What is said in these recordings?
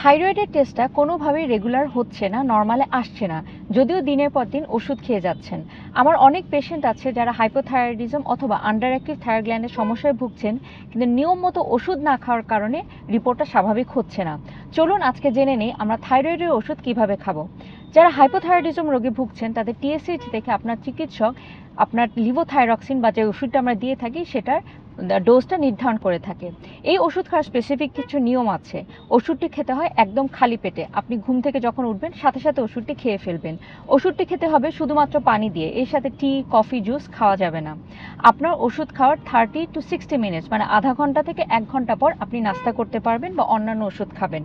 থাইরয়েডের টেস্টটা কোনোভাবেই রেগুলার হচ্ছে না নর্মালে আসছে না। যদিও দিনের পর দিন ওষুধ খেয়ে যাচ্ছেন। আমার অনেক পেশেন্ট আছে যারা হাইপোথাইরয়েডিজম অথবা আন্ডার অ্যাক্টিভ থাইরয়েড গ্ল্যান্ডের সমস্যায় ভুগছেন, কিন্তু নিয়ম মতো ওষুধ না খাওয়ার কারণে রিপোর্টটা স্বাভাবিক হচ্ছে না। চলুন আজকে জেনে নেই আমরা থাইরয়েডের ওষুধ কীভাবে খাব। যারা হাইপোথাইরয়েডিজম রোগে ভুগছেন, তাদের টিএসএইচ থেকে আপনার চিকিৎসক আপনার লিভোথাইরক্সিন বা যে ওষুধটা আমরা দিয়ে থাকি, সেটার ডোজটা নির্ধারণ করে থাকে। এই ওষুধ খাওয়ার স্পেসিফিক কিছু নিয়ম আছে। ওষুধটি খেতে হয় একদম খালি পেটে। আপনি ঘুম থেকে যখন উঠবেন, সাথে সাথে ওষুধটি খেয়ে ফেলবেন। ওষুধটি খেতে হবে শুধুমাত্র পানি দিয়ে। এর সাথে টি কফি জুস খাওয়া যাবে না। আপনার ওষুধ খাওয়ার থার্টি টু সিক্সটি মিনিটস মানে আধা ঘণ্টা থেকে এক ঘণ্টা পর আপনি নাস্তা করতে পারবেন বা অন্যান্য ওষুধ খাবেন।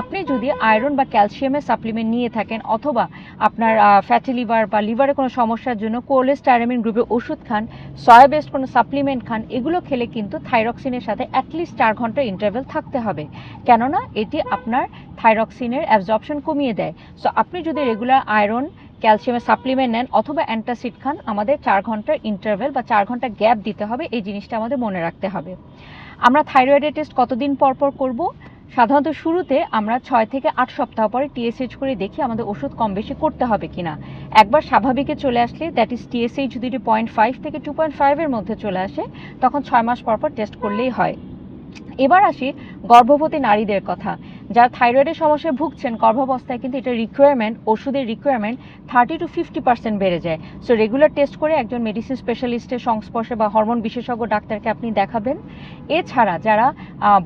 আপনি যদি আয়রন বা ক্যালসিয়ামের সাপ্লিমেন্ট নিয়ে থাকেন অথবা আপনার ফ্যাটি লিভার বা লিভারে কোনো সমস্যার জন্য কোলেস্টাইরামিন গ্রুপের ওষুধ খান সয়া বেসড কোনো সাপ্লিমেন্ট খান, এগুলো খেলে কিন্তু থাইরক্সিনের সাথে অ্যাটলিস্ট চার ঘণ্টা ইন্টারভেল থাকতে হবে। কেননা এটি আপনার থাইরক্সিনের অ্যাবজর্পশন কমিয়ে দেয়। সো আপনি যদি রেগুলার আয়রন ক্যালসিয়ামের সাপ্লিমেন্ট নেন অথবা অ্যান্টাসিড খান, আমাদের চার ঘণ্টার ইন্টারভেল বা চার ঘণ্টা গ্যাপ দিতে হবে, এই জিনিসটা আমাদের মনে রাখতে হবে। আমরা থাইরয়েডের টেস্ট কতদিন পর পর করব? সাধারণত শুরুতে আমরা ছয় থেকে আট সপ্তাহ পরে টিএসএইচ করে দেখি আমাদের ওষুধ কম বেশি করতে হবে কিনা। একবার স্বাভাবিকে চলে আসলে দ্যাট ইজ টিএসএইচ যদি পয়েন্ট ফাইভ থেকে টু পয়েন্ট ফাইভের মধ্যে চলে আসে, তখন ছয় মাস পর পর টেস্ট করলেই হয়। এবার আসি গর্ভবতী নারীদের কথা। যারা থাইরয়েডের সমস্যায় ভুগছেন, গর্ভাবস্থায় কিন্তু এটা রিকোয়ারমেন্ট ওষুধের requirement thirty to fifty percent বেড়ে যায়। সো রেগুলার টেস্ট করে একজন মেডিসিন স্পেশালিস্টের সংস্পর্শে বা হরমোন বিশেষজ্ঞ ডাক্তারকে আপনি দেখাবেন। এছাড়া যারা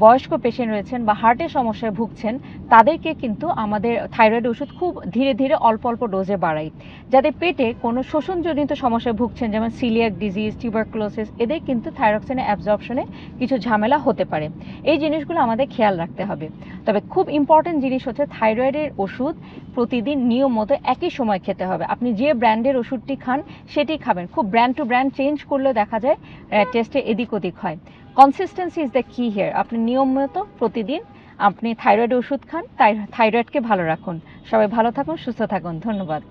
বয়স্ক পেশেন্ট রয়েছেন বা হার্টের সমস্যায় ভুগছেন, তাদেরকে কিন্তু আমাদের থাইরয়েড ওষুধ খুব ধীরে ধীরে অল্প অল্প ডোজে বাড়াই। যাদের পেটে কোনো শোষণজনিত সমস্যায় ভুগছেন, যেমন সিলিয়াক ডিজিজ টিউবারক্লোসিস এদের কিন্তু থাইরক্সিনের অ্যাবজর্পশনে কিছু ঝামেলা হতে পারে। এই জিনিসগুলো আমাদের খেয়াল রাখতে হবে। তবে খুব ইম্পর্টেন্ট জিনিস হচ্ছে থাইরয়েডের ওষুধ প্রতিদিন নিয়ম মতো একই সময় খেতে হবে। আপনি যে ব্র্যান্ডের ওষুধটি খান, সেটি খাবেন। খুব ব্র্যান্ড টু ব্র্যান্ড চেঞ্জ করলে দেখা যায় টেস্টে এদিক ওদিক হয়। Consistency is the key here আপনি নিয়ম মতো প্রতিদিন আপনি থাইরয়েড ওষুধ খান থাইরয়েডকে ভালো রাখুন। সবাই ভালো থাকুন, সুস্থ থাকুন। ধন্যবাদ।